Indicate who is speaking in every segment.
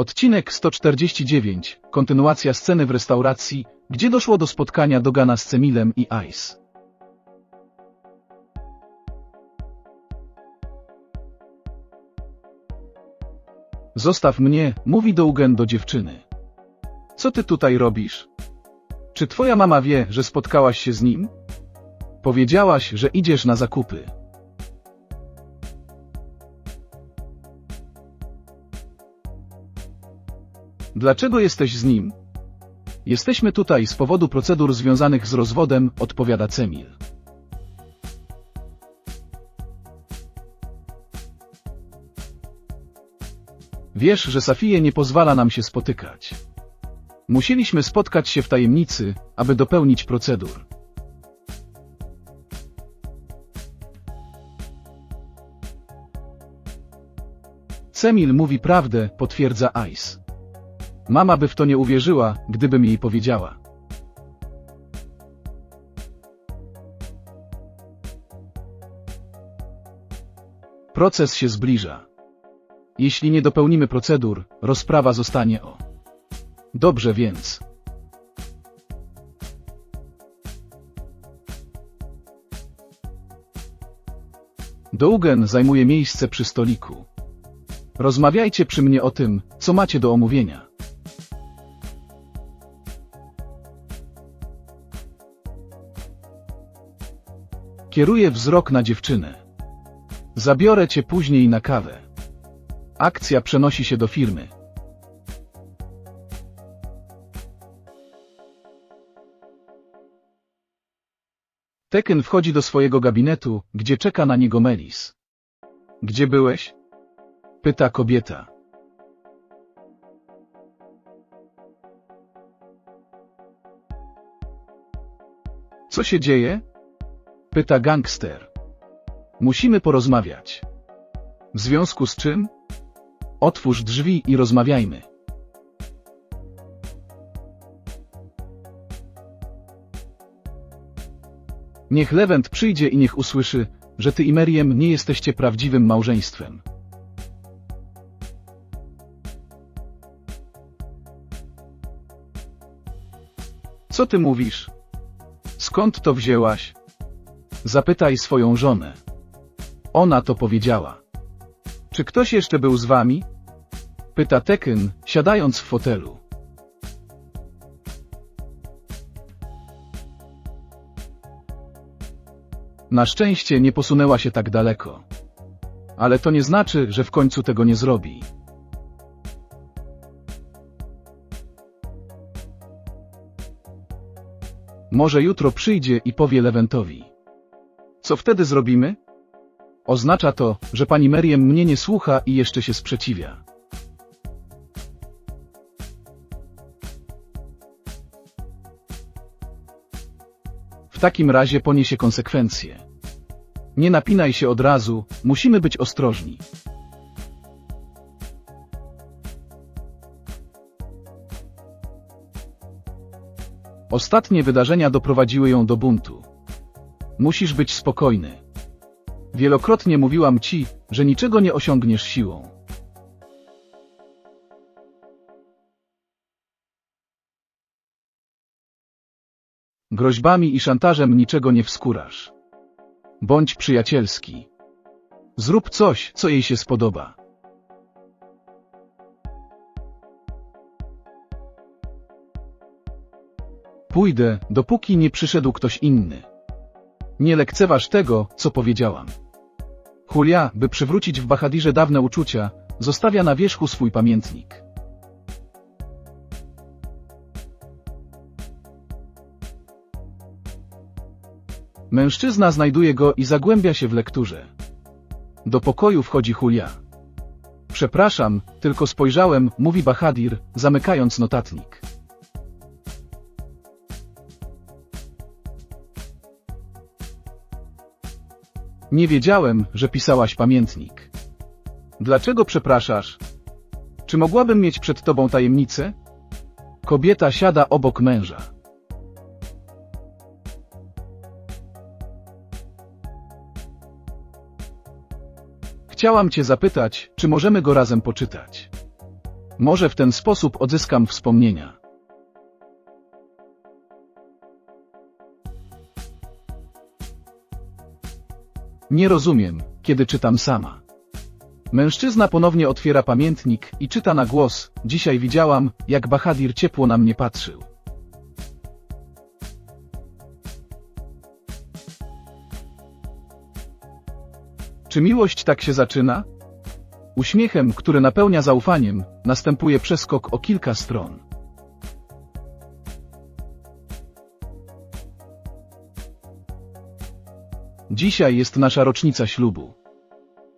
Speaker 1: Odcinek 149. Kontynuacja sceny w restauracji, gdzie doszło do spotkania Dogana z Cemilem i Ice. Zostaw mnie, mówi Dougen do dziewczyny. Co ty tutaj robisz? Czy twoja mama wie, że spotkałaś się z nim? Powiedziałaś, że idziesz na zakupy. Dlaczego jesteś z nim? Jesteśmy tutaj z powodu procedur związanych z rozwodem, odpowiada Cemil. Wiesz, że Safie nie pozwala nam się spotykać. Musieliśmy spotkać się w tajemnicy, aby dopełnić procedur. Cemil mówi prawdę, potwierdza Ice. Mama by w to nie uwierzyła, gdybym jej powiedziała. Proces się zbliża. Jeśli nie dopełnimy procedur, rozprawa zostanie o. Dobrze więc. Dougen zajmuje miejsce przy stoliku. Rozmawiajcie przy mnie o tym, co macie do omówienia. Kieruję wzrok na dziewczynę. Zabiorę cię później na kawę. Akcja przenosi się do firmy. Tekken wchodzi do swojego gabinetu, gdzie czeka na niego Melis. Gdzie byłeś? Pyta kobieta. Co się dzieje? Pyta gangster. Musimy porozmawiać. W związku z czym? Otwórz drzwi i rozmawiajmy. Niech Lewent przyjdzie i niech usłyszy, że ty i Meriem nie jesteście prawdziwym małżeństwem. Co ty mówisz? Skąd to wzięłaś? Zapytaj swoją żonę. Ona to powiedziała. Czy ktoś jeszcze był z wami? Pyta Tekken, siadając w fotelu. Na szczęście nie posunęła się tak daleko. Ale to nie znaczy, że w końcu tego nie zrobi. Może jutro przyjdzie i powie Lewentowi. Co wtedy zrobimy? Oznacza to, że pani Meriem mnie nie słucha i jeszcze się sprzeciwia. W takim razie poniesie konsekwencje. Nie napinaj się od razu, musimy być ostrożni. Ostatnie wydarzenia doprowadziły ją do buntu. Musisz być spokojny. Wielokrotnie mówiłam ci, że niczego nie osiągniesz siłą. Groźbami i szantażem niczego nie wskórasz. Bądź przyjacielski. Zrób coś, co jej się spodoba. Pójdę, dopóki nie przyszedł ktoś inny. Nie lekceważ tego, co powiedziałam. Julia, by przywrócić w Bahadirze dawne uczucia, zostawia na wierzchu swój pamiętnik. Mężczyzna znajduje go i zagłębia się w lekturze. Do pokoju wchodzi Julia. Przepraszam, tylko spojrzałem, mówi Bahadir, zamykając notatnik. Nie wiedziałem, że pisałaś pamiętnik. Dlaczego przepraszasz? Czy mogłabym mieć przed tobą tajemnicę? Kobieta siada obok męża. Chciałam cię zapytać, czy możemy go razem poczytać. Może w ten sposób odzyskam wspomnienia. Nie rozumiem, kiedy czytam sama. Mężczyzna ponownie otwiera pamiętnik i czyta na głos. Dzisiaj widziałam, jak Bahadir ciepło na mnie patrzył. Czy miłość tak się zaczyna? Uśmiechem, który napełnia zaufaniem, następuje przeskok o kilka stron. Dzisiaj jest nasza rocznica ślubu.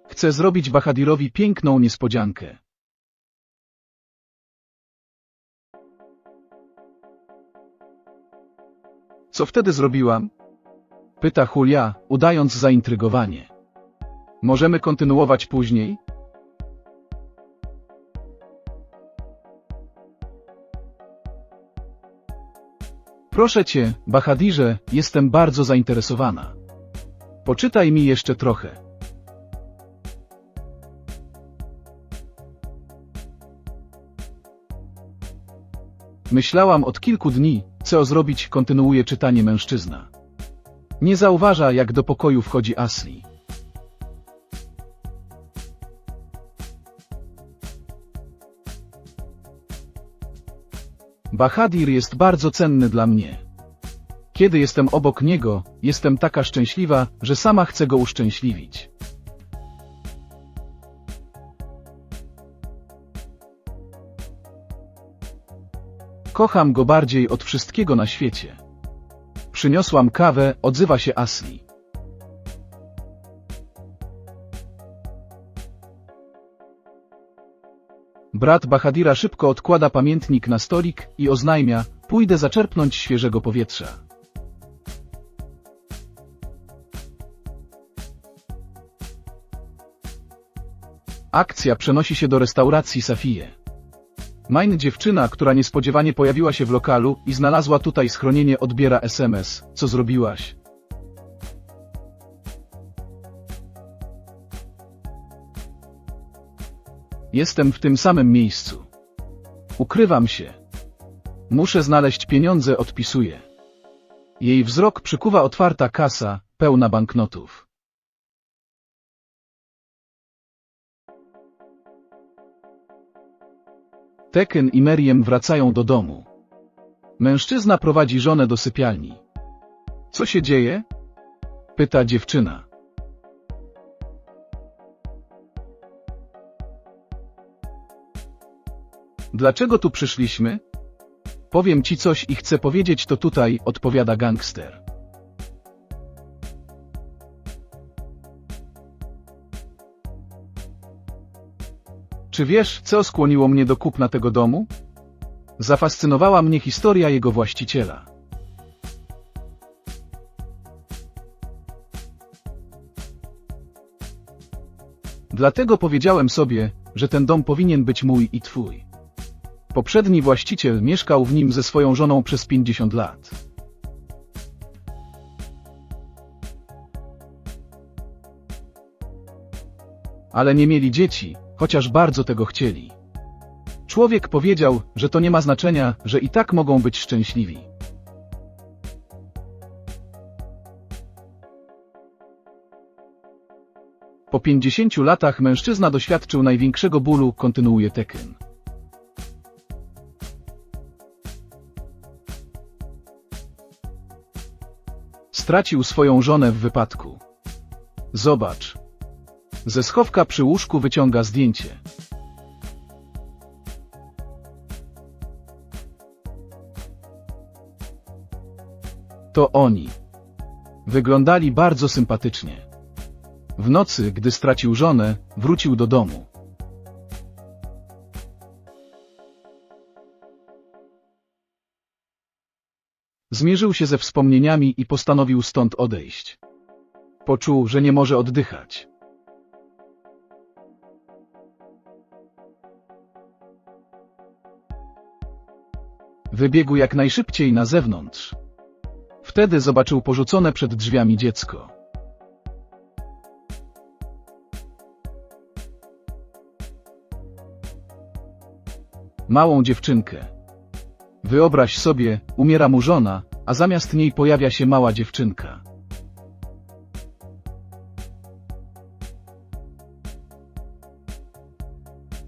Speaker 1: Chcę zrobić Bahadirowi piękną niespodziankę. Co wtedy zrobiłam? Pyta Julia, udając zaintrygowanie. Możemy kontynuować później? Proszę cię, Bahadirze, jestem bardzo zainteresowana. Poczytaj mi jeszcze trochę. Myślałam od kilku dni, co zrobić, kontynuuje czytanie mężczyzna. Nie zauważa, jak do pokoju wchodzi Asli. Bahadir jest bardzo cenny dla mnie. Kiedy jestem obok niego, jestem taka szczęśliwa, że sama chcę go uszczęśliwić. Kocham go bardziej od wszystkiego na świecie. Przyniosłam kawę, odzywa się Asli. Brat Bahadira szybko odkłada pamiętnik na stolik i oznajmia, pójdę zaczerpnąć świeżego powietrza. Akcja przenosi się do restauracji Safie. Main dziewczyna, która niespodziewanie pojawiła się w lokalu i znalazła tutaj schronienie odbiera SMS. Co zrobiłaś? Jestem w tym samym miejscu. Ukrywam się. Muszę znaleźć pieniądze, odpisuję. Jej wzrok przykuwa otwarta kasa, pełna banknotów. Teken i Meriem wracają do domu. Mężczyzna prowadzi żonę do sypialni. Co się dzieje? Pyta dziewczyna. Dlaczego tu przyszliśmy? Powiem ci coś i chcę powiedzieć to tutaj, odpowiada gangster. Czy wiesz, co skłoniło mnie do kupna tego domu? Zafascynowała mnie historia jego właściciela. Dlatego powiedziałem sobie, że ten dom powinien być mój i twój. Poprzedni właściciel mieszkał w nim ze swoją żoną przez 50 lat. Ale nie mieli dzieci, chociaż bardzo tego chcieli. Człowiek powiedział, że to nie ma znaczenia, że i tak mogą być szczęśliwi. Po 50 latach mężczyzna doświadczył największego bólu, kontynuuje Tekken. Stracił swoją żonę w wypadku. Zobacz. Ze schowka przy łóżku wyciąga zdjęcie. To oni. Wyglądali bardzo sympatycznie. W nocy, gdy stracił żonę, wrócił do domu. Zmierzył się ze wspomnieniami i postanowił stąd odejść. Poczuł, że nie może oddychać. Wybiegł jak najszybciej na zewnątrz. Wtedy zobaczył porzucone przed drzwiami dziecko. Małą dziewczynkę. Wyobraź sobie, umiera mu żona, a zamiast niej pojawia się mała dziewczynka.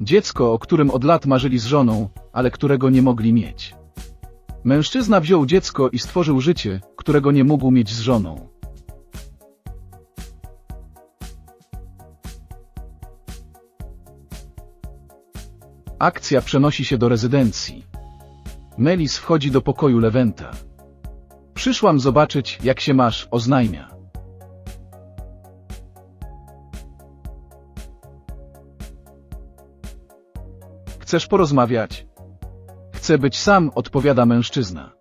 Speaker 1: Dziecko, o którym od lat marzyli z żoną, ale którego nie mogli mieć. Mężczyzna wziął dziecko i stworzył życie, którego nie mógł mieć z żoną. Akcja przenosi się do rezydencji. Melis wchodzi do pokoju Lewenta. Przyszłam zobaczyć, jak się masz, oznajmia. Chcesz porozmawiać? Chcę być sam, odpowiada mężczyzna.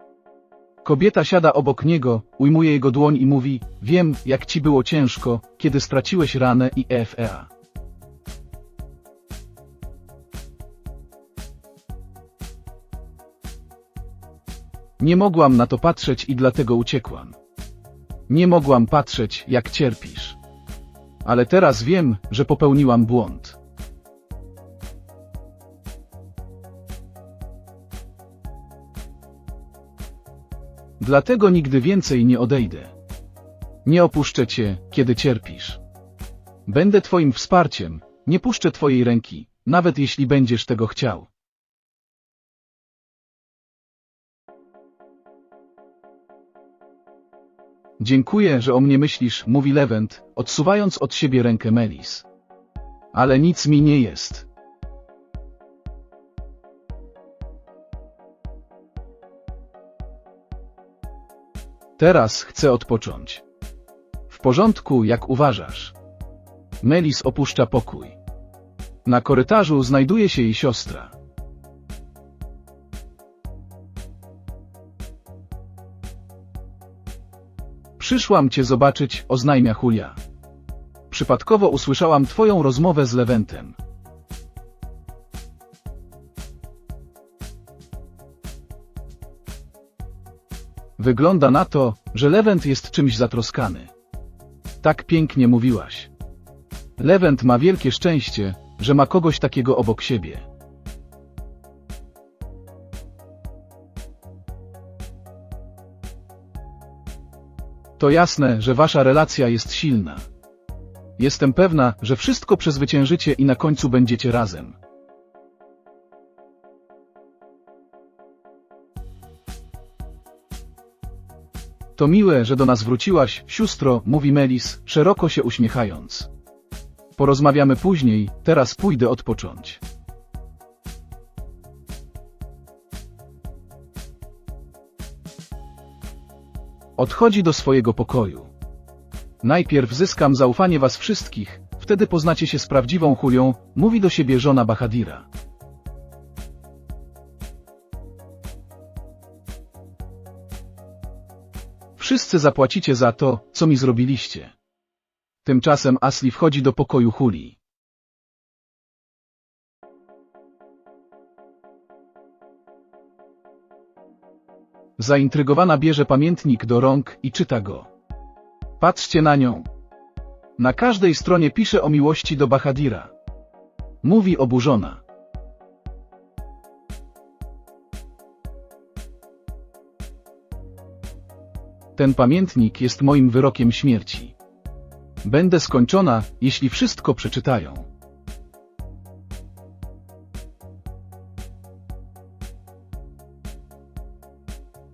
Speaker 1: Kobieta siada obok niego, ujmuje jego dłoń i mówi, wiem, jak ci było ciężko, kiedy straciłeś ranę i EFEA. Nie mogłam na to patrzeć i dlatego uciekłam. Nie mogłam patrzeć, jak cierpisz. Ale teraz wiem, że popełniłam błąd. Dlatego nigdy więcej nie odejdę. Nie opuszczę cię, kiedy cierpisz. Będę twoim wsparciem, nie puszczę twojej ręki, nawet jeśli będziesz tego chciał. Dziękuję, że o mnie myślisz, mówi Lewent, odsuwając od siebie rękę Melis. Ale nic mi nie jest. Teraz chcę odpocząć. W porządku, jak uważasz. Melis opuszcza pokój. Na korytarzu znajduje się jej siostra. Przyszłam cię zobaczyć, oznajmia Julia. Przypadkowo usłyszałam twoją rozmowę z Lewentem. Wygląda na to, że Lewent jest czymś zatroskany. Tak pięknie mówiłaś. Lewent ma wielkie szczęście, że ma kogoś takiego obok siebie. To jasne, że wasza relacja jest silna. Jestem pewna, że wszystko przezwyciężycie i na końcu będziecie razem. To miłe, że do nas wróciłaś, sióstro, mówi Melis, szeroko się uśmiechając. Porozmawiamy później, teraz pójdę odpocząć. Odchodzi do swojego pokoju. Najpierw zyskam zaufanie was wszystkich, wtedy poznacie się z prawdziwą Julią, mówi do siebie żona Bahadira. Wszyscy zapłacicie za to, co mi zrobiliście. Tymczasem Asli wchodzi do pokoju Julii. Zaintrygowana bierze pamiętnik do rąk i czyta go. Patrzcie na nią. Na każdej stronie pisze o miłości do Bahadira. Mówi oburzona. Ten pamiętnik jest moim wyrokiem śmierci. Będę skończona, jeśli wszystko przeczytają.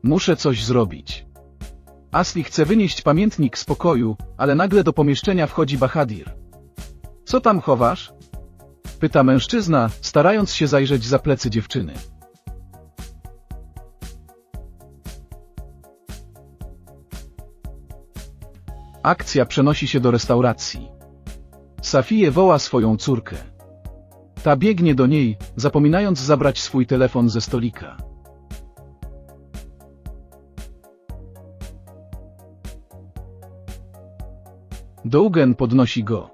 Speaker 1: Muszę coś zrobić. Asli chce wynieść pamiętnik z pokoju, ale nagle do pomieszczenia wchodzi Bahadir. Co tam chowasz? Pyta mężczyzna, starając się zajrzeć za plecy dziewczyny. Akcja przenosi się do restauracji. Safie woła swoją córkę. Ta biegnie do niej, zapominając zabrać swój telefon ze stolika. Dougen podnosi go.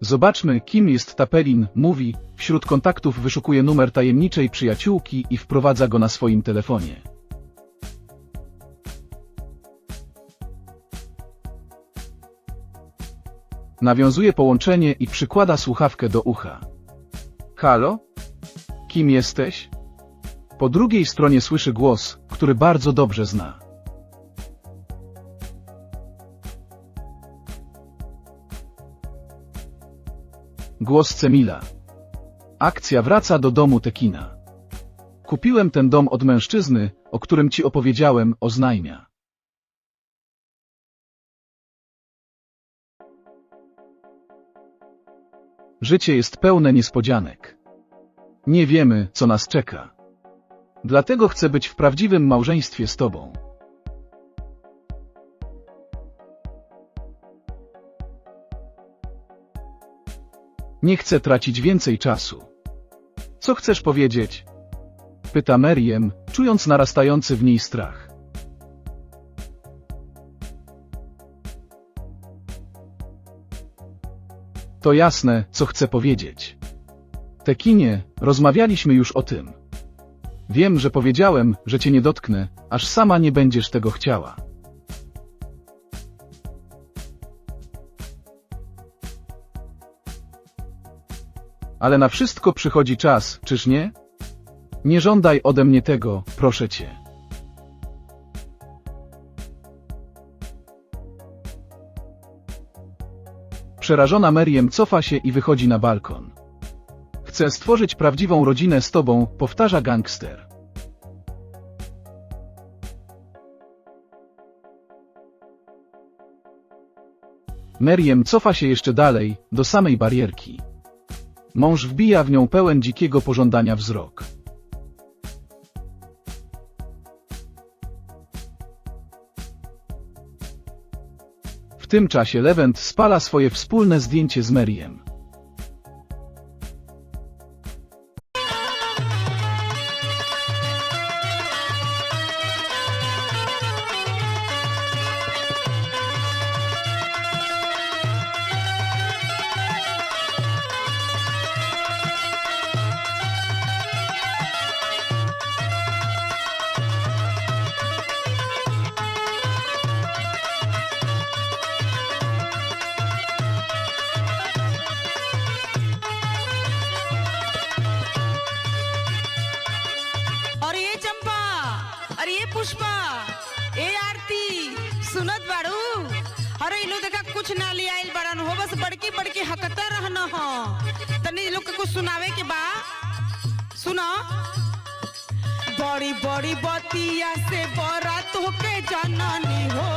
Speaker 1: Zobaczmy, kim jest Tapelin, mówi, wśród kontaktów wyszukuje numer tajemniczej przyjaciółki i wprowadza go na swoim telefonie. Nawiązuje połączenie i przykłada słuchawkę do ucha. Halo? Kim jesteś? Po drugiej stronie słyszy głos, który bardzo dobrze zna. Głos Cemila. Akcja wraca do domu Tekina. Kupiłem ten dom od mężczyzny, o którym ci opowiedziałem, oznajmia. Życie jest pełne niespodzianek. Nie wiemy, co nas czeka. Dlatego chcę być w prawdziwym małżeństwie z tobą. Nie chcę tracić więcej czasu. Co chcesz powiedzieć? Pyta Meriem, czując narastający w niej strach. To jasne, co chcę powiedzieć. Tekinie, rozmawialiśmy już o tym. Wiem, że powiedziałem, że cię nie dotknę, aż sama nie będziesz tego chciała. Ale na wszystko przychodzi czas, czyż nie? Nie żądaj ode mnie tego, proszę cię. Przerażona Meriem cofa się i wychodzi na balkon. Chcę stworzyć prawdziwą rodzinę z tobą, powtarza gangster. Meriem cofa się jeszcze dalej, do samej barierki. Mąż wbija w nią pełen dzikiego pożądania wzrok. W tym czasie Lewent spala swoje wspólne zdjęcie z Meriem.
Speaker 2: सुनावे के बा। सुनो। बड़ी बड़ी बतिया से बड़ा तुके जननी हो।